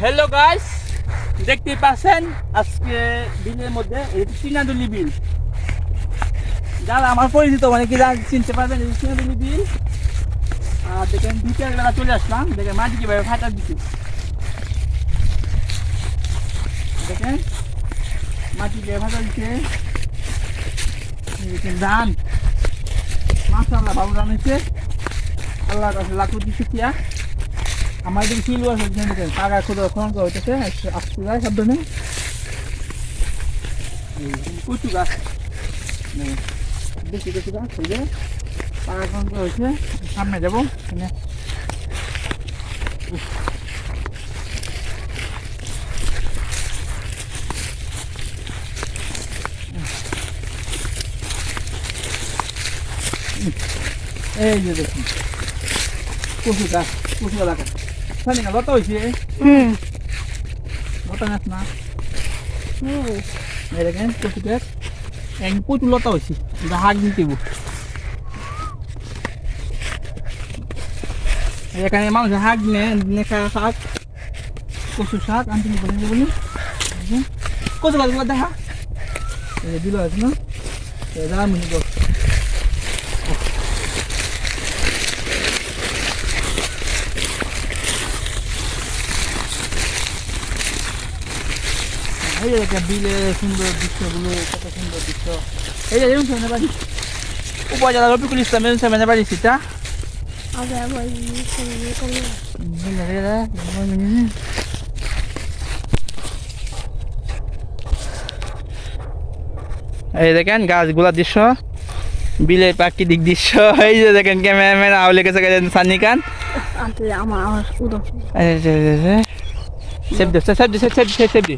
Hello guys দেখতে পাচ্ছেন? আজকে বিলের মধ্যে এই চিনাদুলি বিল। যারা আমার পরিচিত অনেকে যারা চিনতে পারবেন চিনাদুলি বিল? আর দেখেন বিকেল বেলা চলে আসলাম। দেখেন মাটি কীভাবে ফাটা দিচ্ছে দেখেন মাটি কীভাবে ফাটা দিচ্ছে দেখেন ধান। মাসাল্লাহ ভালো রান হয়েছে। আল্লাহ কাছে লাখো দিচ্ছে আমার দিকে ফিল ওয়াশ হচ্ছে টাকা খুঁজে হইতেছে যায় সাবধানে। কচু গাছ। এই বেশি কচু গাছ হইলে টাকা ফোন করে হয়েছে সামনে যাব, এখানে। এই যে দেখুন, কচু গাছ কচু এলাকা সানি না লতা হয়েছে হুম লতা গাছ না হুম এই দেখেন কচু গাছ এক প্রচুর লতা দিতে হইবো। এই এখানে মানুষ হাক নে নেখা শাক কচু শাক আনতে বলে বলি কচু গাছগুলো দেখা দিল আছে না যা মিনি এই যে একটা বিলে সুন্দর দৃশ্যগুলো কত সুন্দর দৃশ্য। এই যে যেমন সামনে বাড়ি। উপজেলা রফিকুল ইসলামের সামনে বাড়ি করলে এই দেখেন গাছগুলা দৃশ্য বিলের প্রাকৃতিক দৃশ্য। এই যে দেখেন ক্যামেরাম্যান আউলে গেছে সানি খান। আমার সেভ দে সেভ দে সেভ দে সেভ দে